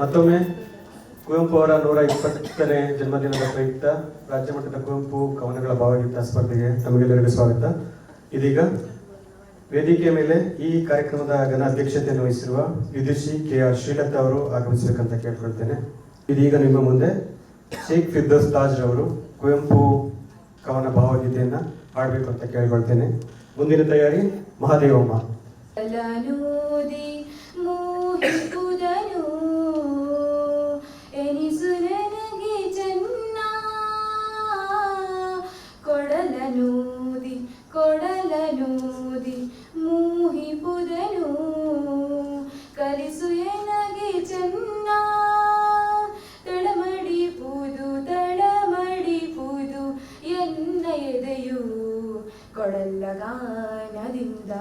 ಮತ್ತೊಮ್ಮೆ, ಕುವೆಂಪು ಅವರ ನೂರ ಇಪ್ಪತ್ತನೇ ಜನ್ಮದಿನದ ಪ್ರಯುಕ್ತ ರಾಜ್ಯ ಮಟ್ಟದ ಕುವೆಂಪು ಕವನಗಳ ಭಾವಗೀತ ಸ್ಪರ್ಧೆಗೆ ತಮಗೆಲ್ಲರಿಗೂ ಸ್ವಾಗತ. ಇದೀಗ ವೇದಿಕೆಯ ಮೇಲೆ ಈ ಕಾರ್ಯಕ್ರಮದ ಘನ ಅಧ್ಯಕ್ಷತೆಯನ್ನು ವಹಿಸಿರುವ ವಿದುಷಿ ಕೆ ಆರ್ ಶ್ರೀಲತಾ ಅವರು ಆಗಮಿಸಬೇಕಂತ ಕೇಳ್ಕೊಳ್ತೇನೆ. ಇದೀಗ ನಿಮ್ಮ ಮುಂದೆ ಶೇಖ್ ಫಿರ್ದೋಸ್ ತಾಜ್ ಅವರು ಕುವೆಂಪು ಕವನ ಭಾವಗೀತೆಯನ್ನ ಹಾಡಬೇಕು ಅಂತ ಕೇಳ್ಕೊಳ್ತೇನೆ. ಮುಂದಿನ ತಯಾರಿ ಮಹಾದೇವಮ್ಮ. ಕೊಡಲ್ಲಗಾನದಿಂದ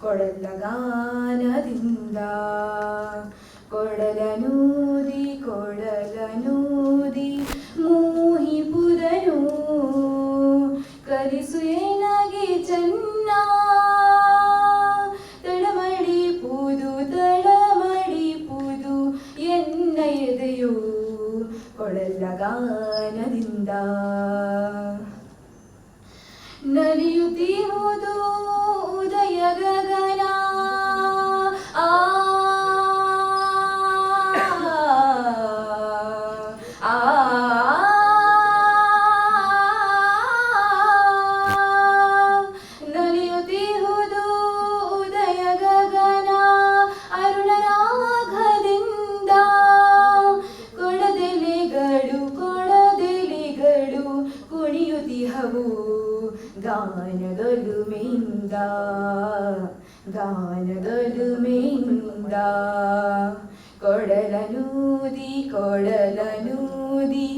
ಕೊಡಲ್ಲಗಾನದಿಂದ ಕೊಡಲನೂದಿ ಕೊಡಲನೂದಿ ಮೋಹಿಪುದನು ಕಲಿಸು ಏನಾಗಿ ಚೆನ್ನ. ತಳಮಡಿಪುದು ತಳಮಡಿಪುದು ಎನ್ನ ಎದೆಯು. ಕೊಡಲ್ಲಗಾನದಿಂದ ನಲಿಯುತ್ತಿರುವುದು ಉದಯ ಗಗನ ಆ. ನಲಿಯುತ್ತಿರುವುದು ಉದಯ ಗಗನ ಅರುಣರಾಗದಿಂದ ಕೊಡದೆಲೆಗಳು ಕೊಡದೆಲೆಗಳು ಕುಣಿಯುತ್ತಿಹವು. ಗಾನದಲು ಮಿಂದ ಗಾನದಲು ಮಿಂದ ಕೊಡಲನೂದಿ ಕೊಡಲನೂದಿ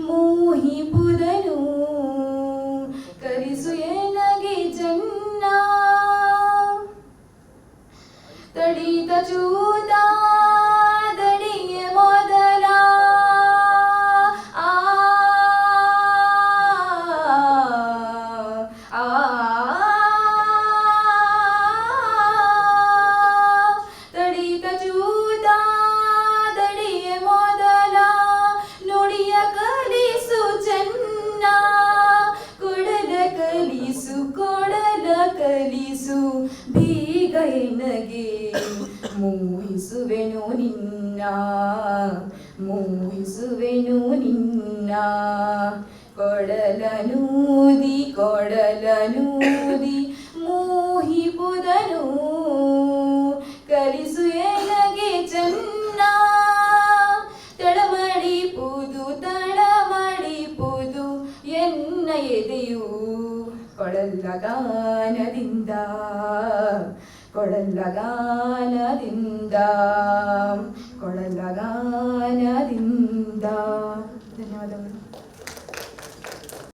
ಮೋಹಿಪುದನು ಕಲಿಸು ಎನಗೆ ಚೆನ್ನ ತಡಿತ ಚೂತ ಕಲಿಸು ಬೀಗ ಎನಗೆ ಮೋಹಿಸುವೆನು ನಿನ್ನ ಮೋಹಿಸುವೆನು ನಿನ್ನ ಕೊಡಲನೂದಿ ಕೊಡಲನೂದಿ ಕೊಡಲ್ಲಗಾನದಿಂದ ಕೊಡಲ್ಲಗಾನದಿಂದ ಕೊಡಲ್ಲಗಾನದಿಂದ